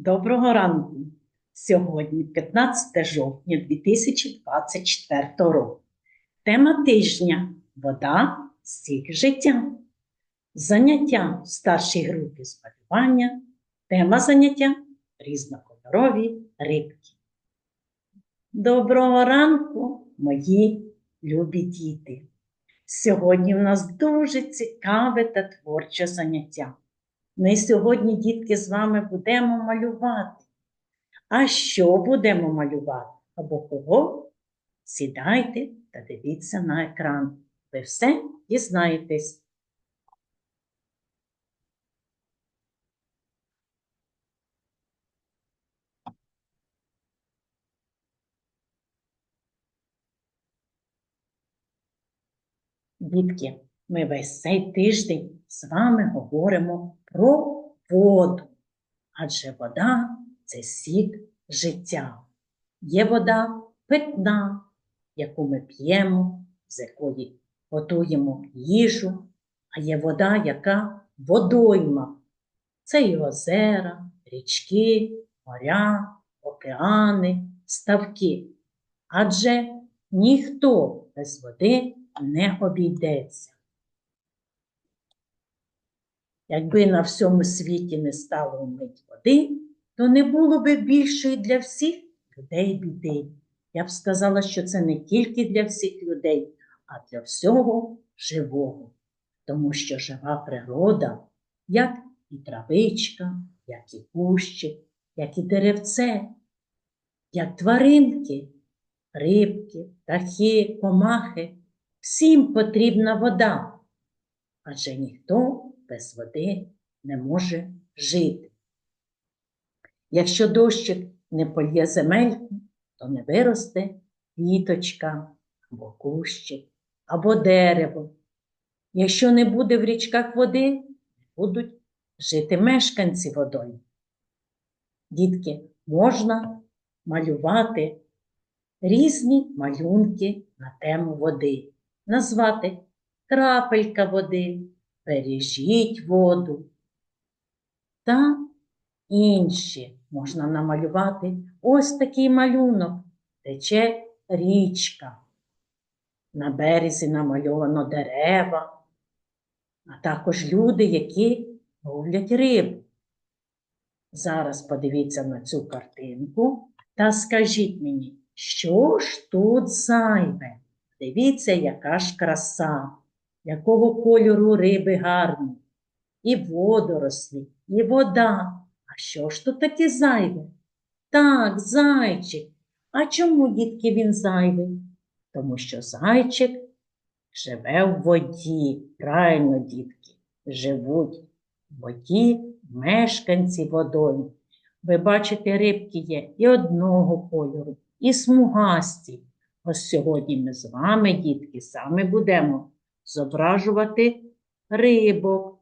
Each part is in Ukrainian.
Доброго ранку! Сьогодні 15 жовтня 2024 року. Тема тижня Вода сік життя. Заняття в старшій групі з малювання. Тема заняття різнокольорові рибки. Доброго ранку, мої любі діти! Сьогодні в нас дуже цікаве та творче заняття. Ми сьогодні, дітки, з вами будемо малювати. А що будемо малювати? Або кого? Сідайте та дивіться на екран. Ви все дізнаєтесь. Дітки, ми весь цей тиждень з вами говоримо про воду. Адже вода це сік життя. Є вода питна, яку ми п'ємо, з якої готуємо їжу, а є вода, яка водойма. Це і озера, річки, моря, океани, ставки. Адже ніхто без води не обійдеться. Якби на всьому світі не стало вмить води, то не було би більшої для всіх людей біди. Я б сказала, що це не тільки для всіх людей, а для всього живого. Тому що жива природа, як і травичка, як і кущик, як і деревце, як тваринки, рибки, птахи, комахи, всім потрібна вода, адже ніхто без води не може жити. Якщо дощик не польє земельку, то не виросте квіточка або кущик, або дерево. Якщо не буде в річках води, не будуть жити мешканці водою. Дітки, можна малювати різні малюнки на тему води, назвати крапелька води, бережіть воду та інші можна намалювати ось такий малюнок. Тече річка. На березі намальовано дерева, а також люди, які ловлять рибу. Зараз подивіться на цю картинку та скажіть мені, що ж тут зайве? Дивіться, яка ж краса якого кольору риби гарні, і водорослі, і вода. А що ж тут таке зайве? Так, зайчик. А чому, дітки, він зайвий? Тому що зайчик живе в воді. Правильно, дітки, живуть в воді мешканці водою. Ви бачите, рибки є і одного кольору, і смугасті. Ось сьогодні ми з вами, дітки, саме будемо зображувати рибок,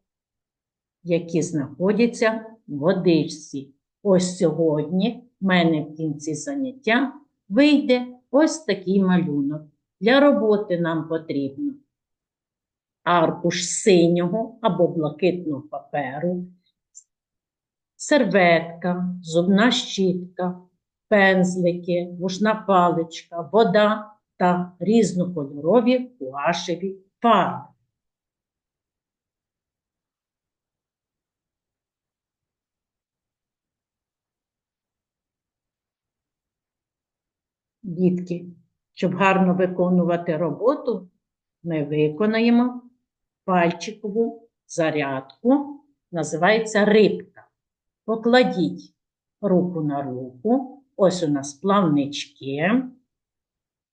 які знаходяться в водичці. Ось сьогодні в мене в кінці заняття вийде ось такий малюнок. Для роботи нам потрібно аркуш синього або блакитного паперу, серветка, зубна щітка, пензлики, вушна паличка, вода та різнокольорові гуашеві фарби. Дітки, щоб гарно виконувати роботу, ми виконаємо пальчикову зарядку, називається рибка. Покладіть руку на руку, ось у нас плавнички,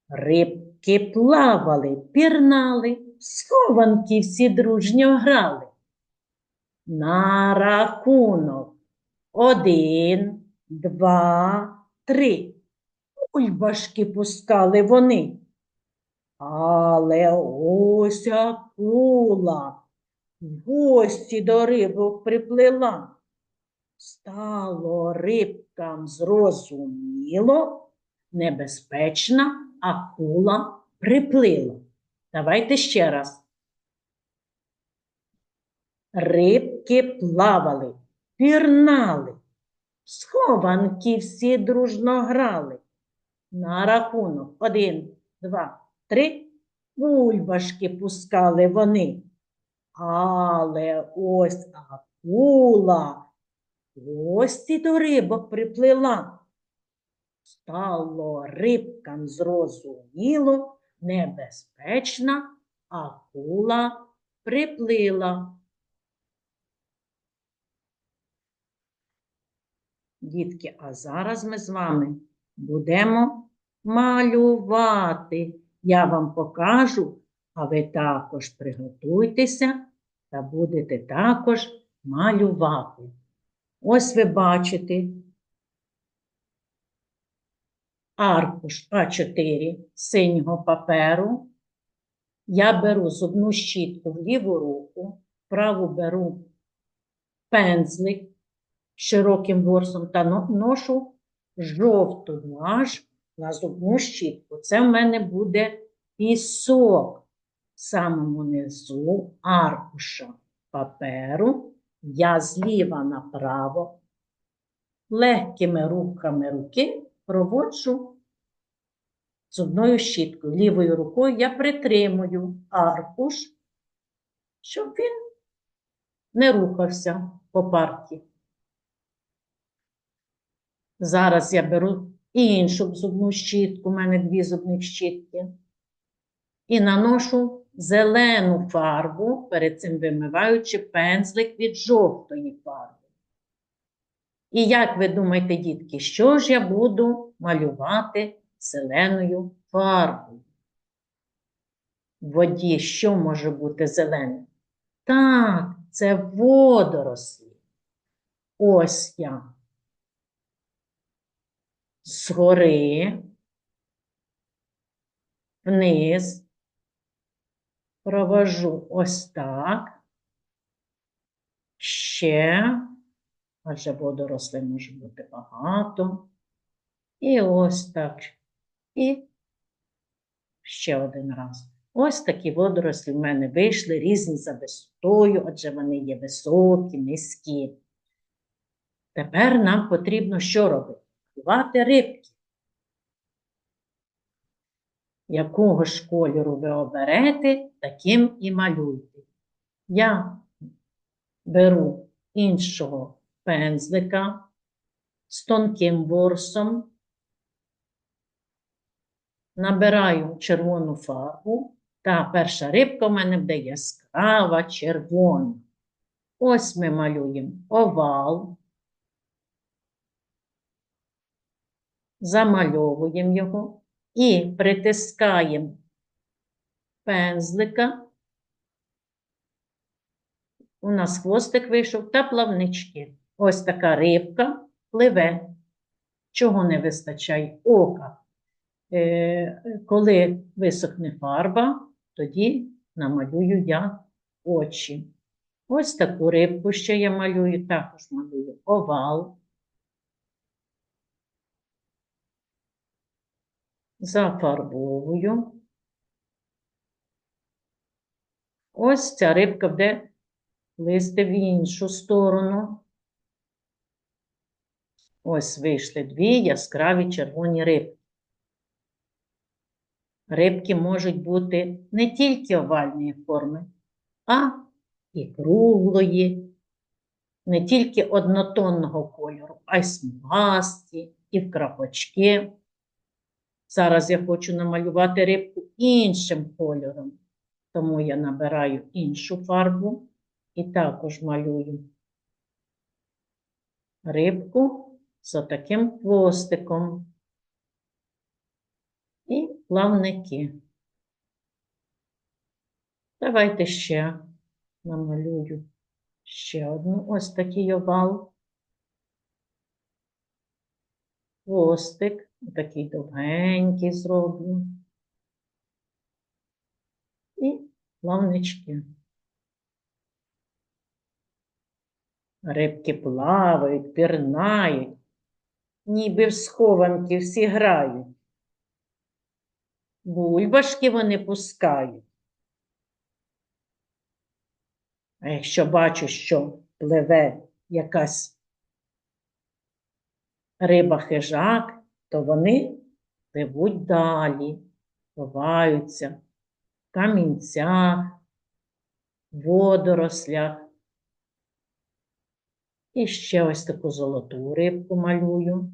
рибки плавали, пірнали, схованки всі дружньо грали. На рахунок один, два, три. Бульбашки пускали вони. Але ось акула в гості до рибок приплила. Стало рибкам зрозуміло, небезпечна акула приплила. Давайте ще раз. Рибки плавали, пірнали, Схованки всі дружно грали. На рахунок один, два, три. Бульбашки пускали вони. Але ось акула гості до рибок приплила. Стало рибкам зрозуміло, небезпечна акула приплила. Дітки, а зараз ми з вами будемо малювати. Я вам покажу, а ви також приготуйтеся та будете також малювати. Ось ви бачите аркуш А4 синього паперу. Я беру зубну щітку в ліву руку, праву беру пензлик широким ворсом та ношу жовту гуаш на зубну щітку. Це в мене буде пісок в самому низу аркуша паперу. Я зліва направо легкими рухами руки проводжу зубною щіткою. Лівою рукою я притримую аркуш, щоб він не рухався по парті. Зараз я беру іншу зубну щітку, у мене дві зубних щітки, і наношу зелену фарбу, перед цим вимиваючи пензлик від жовтої фарби. І як ви думаєте, дітки, що ж я буду малювати зеленою фарбою? В воді що може бути зеленим? Так, це водорослі. Ось я згори вниз провожу ось так. Ще, адже водорослей може бути багато. І ось так. І ще один раз. Ось такі водорослі в мене вийшли різні за висотою, адже вони є високі, низькі. Тепер нам потрібно що робити? Малювати рибки. Якого ж кольору ви оберете, таким і малюйте. Я беру іншого пензлика з тонким ворсом, набираю червону фарбу, та перша рибка в мене буде яскрава червона. Ось ми малюємо овал, замальовуємо його і притискаємо пензлика. У нас хвостик вийшов та плавнички. Ось така рибка пливе. Чого не вистачає? Ока. Е, коли висохне фарба, тоді намалюю я очі. Ось таку рибку ще я малюю, також малюю овал. Зафарбовую. Ось ця рибка буде плисти в іншу сторону. Ось вийшли дві яскраві червоні рибки. Рибки можуть бути не тільки овальної форми, а і круглої, не тільки однотонного кольору, а й смугасті, і в крапочки. Зараз я хочу намалювати рибку іншим кольором, тому я набираю іншу фарбу і також малюю рибку з таким хвостиком і плавники. Давайте ще намалюю ще одну ось такий овал. Хвостик, такий довгенький зроблю. І плавнички. Рибки плавають, пірнають, ніби в схованки всі грають. Бульбашки вони пускають. А якщо бачу, що пливе якась риба хижак, то вони пливуть далі, ховаються в камінцях, водорослях. І ще ось таку золоту рибку малюю.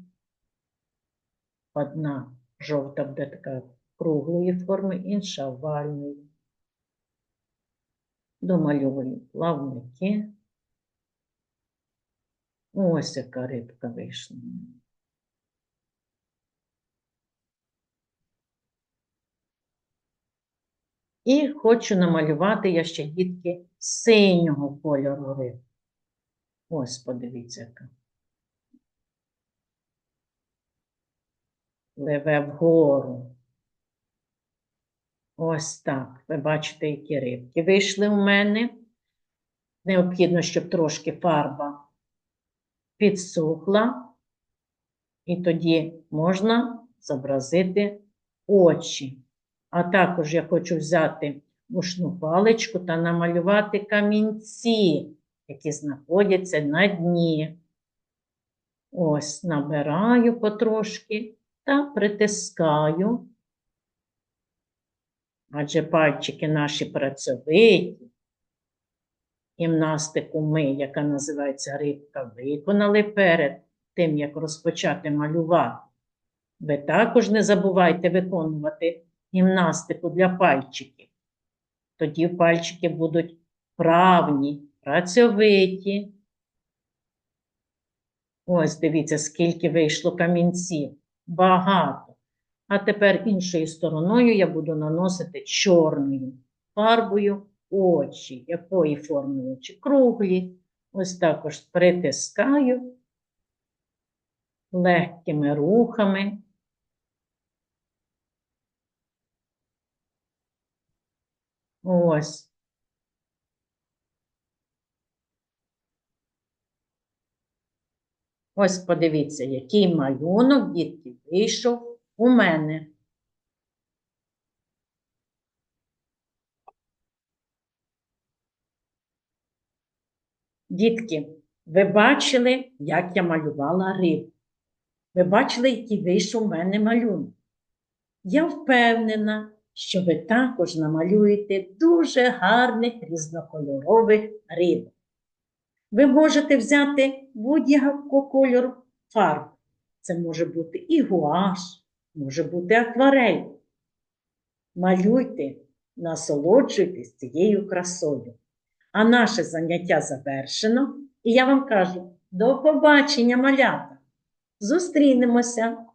Одна жовта буде така круглої форми, інша овальної. Домальовую плавники. Ось яка рибка вийшла. І хочу намалювати я ще дітки синього кольору риб. Ось, подивіться. Пливе вгору. Ось так. Ви бачите, які рибки вийшли у мене. Необхідно, щоб трошки фарба підсохла, і тоді можна зобразити очі. А також я хочу взяти мушну паличку та намалювати камінці, які знаходяться на дні. Ось набираю потрошки та притискаю. Адже пальчики наші працьовиті. Гімнастику ми, яка називається рибка, виконали перед тим, як розпочати малювати. Ви також не забувайте виконувати гімнастику для пальчиків. Тоді пальчики будуть правні, працьовиті. Ось дивіться, скільки вийшло камінців. Багато. А тепер іншою стороною я буду наносити чорною фарбою очі. Якої форми очі? Круглі. Ось також притискаю легкими рухами. Ось. Ось подивіться, який малюнок, дітки, вийшов у мене. Дітки, ви бачили, як я малювала рибу. Ви бачили, який вийшов у мене малюнок. Я впевнена, що ви також намалюєте дуже гарних різнокольорових риб. Ви можете взяти будь-якого кольору фарб. Це може бути і гуаш, може бути акварель. Малюйте, насолоджуйтесь цією красою. А наше заняття завершено, і я вам кажу до побачення, малята! Зустрінемося!